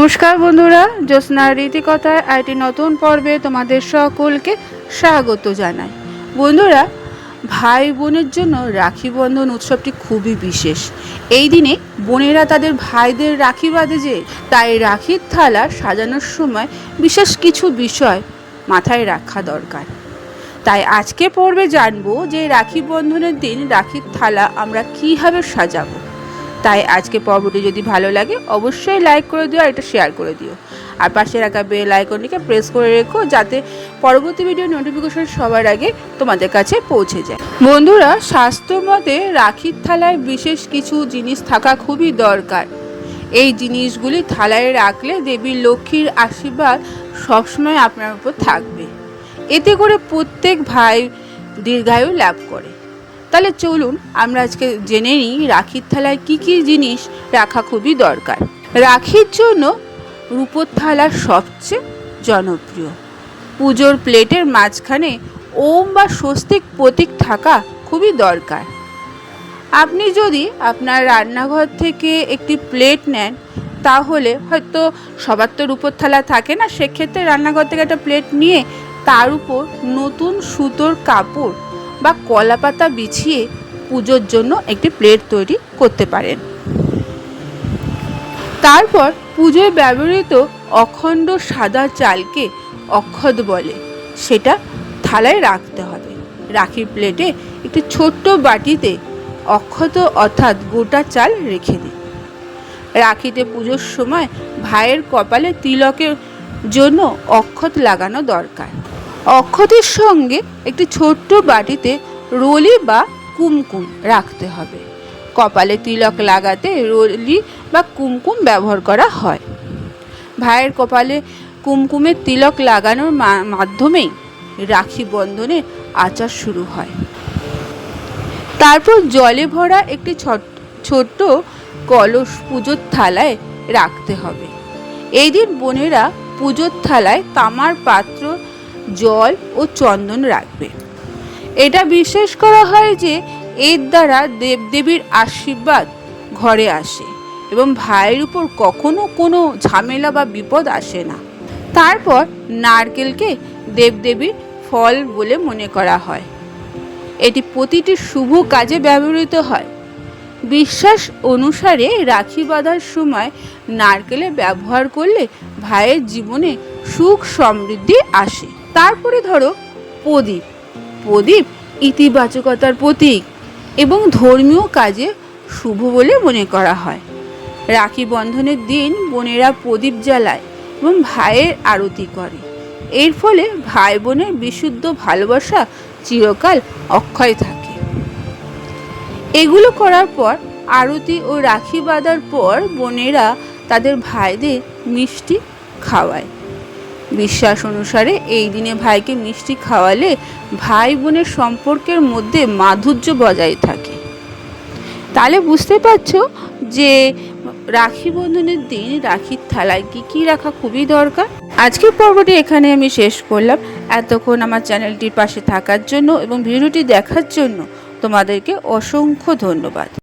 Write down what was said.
নমস্কার বন্ধুরা জ্যোৎস্নার রীতিকথায় আইটি নতুন পর্বে তোমাদের সকলকে স্বাগত জানাই। বন্ধুরা, ভাই বোনের জন্য রাখি বন্ধন উৎসবটি খুবই বিশেষ। এই দিনে বোনেরা তাদের ভাইদের রাখি বাঁধে যে, তাই রাখির থালা সাজানোর সময় বিশেষ কিছু বিষয় মাথায় রাখা দরকার। তাই আজকে পর্বে জানব যে রাখি বন্ধনের দিন রাখির থালা আমরা কীভাবে সাজাবো। তাই আজকে পর্বটি যদি ভালো লাগে, অবশ্যই লাইক করে দিও আর এটা শেয়ার করে দিও। আর পাশে রাখা বেল আইকনটিকে প্রেস করে রেখো যাতে পরবর্তী ভিডিও নোটিফিকেশন সবার আগে তোমাদের কাছে পৌঁছে যায়। বন্ধুরা স্বাস্থ্য মতে রাখির থালায় বিশেষ কিছু জিনিস থাকা খুবই দরকার। এই জিনিসগুলি থালায় রাখলে দেবী লক্ষ্মীর আশীর্বাদ সবসময় আপনার উপর থাকবে। এতে করে প্রত্যেক ভাই দীর্ঘায়ু লাভ করে। তাহলে চলুন আমরা আজকে জেনে নিই রাখির থালায় কি কি জিনিস রাখা খুবই দরকার। রাখির জন্য রূপোর থালা সবচেয়ে জনপ্রিয়। পুজোর প্লেটের মাঝখানে ওম বা স্বস্তিক প্রতীক থাকা খুবই দরকার। আপনি যদি আপনার রান্নাঘর থেকে একটি প্লেট নেন, তাহলে হয়তো সবার তো রূপোর থালা থাকে না, সেক্ষেত্রে রান্নাঘর থেকে একটা প্লেট নিয়ে তার উপর নতুন সুতোর কাপড় বা কলা পাতা বিছিয়ে পুজোর জন্য একটি প্লেট তৈরি করতে পারেন। তারপর পুজোয় ব্যবহৃত অখণ্ড সাদা চালকে অক্ষত বলে, সেটা থালায় রাখতে হবে। রাখির প্লেটে একটি ছোট্ট বাটিতে অক্ষত অর্থাৎ গোটা চাল রেখে দিন। রাখিতে পুজোর সময় ভাইয়ের কপালে তিলকের জন্য অক্ষত লাগানো দরকার। অক্ষতের সঙ্গে একটি ছোট্ট বাটিতে রলি বা কুমকুম রাখতে হবে। কপালে তিলক লাগাতে রলি বা কুমকুম ব্যবহার করা হয়। ভাইয়ের কপালে কুমকুমের তিলক লাগানোর মাধ্যমেই রাখি বন্ধনে আচার শুরু হয়। তারপর জলে ভরা একটি ছোট- ছোট্ট কলস পুজোর থালায় রাখতে হবে। এই দিন বোনেরা পুজোর থালায় তামার পাত্র জল ও চন্দন রাখবে। এটা বিশ্বাস করা হয় যে এর দ্বারা দেবদেবীর আশীর্বাদ ঘরে আসে এবং ভাইয়ের উপর কখনো কোনো ঝামেলা বা বিপদ আসে না। তারপর নারকেলকে দেবদেবীর ফল বলে মনে করা হয়। এটি প্রতিটি শুভ কাজে ব্যবহৃত হয়। বিশ্বাস অনুসারে রাখি বাঁধার সময় নারকেলে ব্যবহার করলে ভাইয়ের জীবনে সুখ সমৃদ্ধি আসে। তারপরে ধরো প্রদীপ। প্রদীপ ইতিবাচকতার প্রতীক এবং ধর্মীয় কাজে শুভ বলে মনে করা হয়। রাখি বন্ধনের দিন বোনেরা প্রদীপ জ্বালায় এবং ভাইয়ের আরতি করে। এর ফলে ভাই বোনের বিশুদ্ধ ভালোবাসা চিরকাল অক্ষয় থাকে। এগুলো করার পর, আরতি ও রাখি বাঁধার পর বোনেরা তাদের ভাইদের মিষ্টি খাওয়ায়। বিশ্বাস অনুসারে এই দিনে ভাইকে মিষ্টি খাওয়ালে ভাই বোনের সম্পর্কের মধ্যে মাধুর্য বজায় থাকে। তাহলে বুঝতে পারছ যে রাখি বন্ধনের দিন রাখির থালায় কী কী রাখা খুবই দরকার। আজকের পর্বটি এখানে আমি শেষ করলাম। এতক্ষণ আমার চ্যানেলটির পাশে থাকার জন্য এবং ভিডিওটি দেখার জন্য তোমাদেরকে অসংখ্য ধন্যবাদ।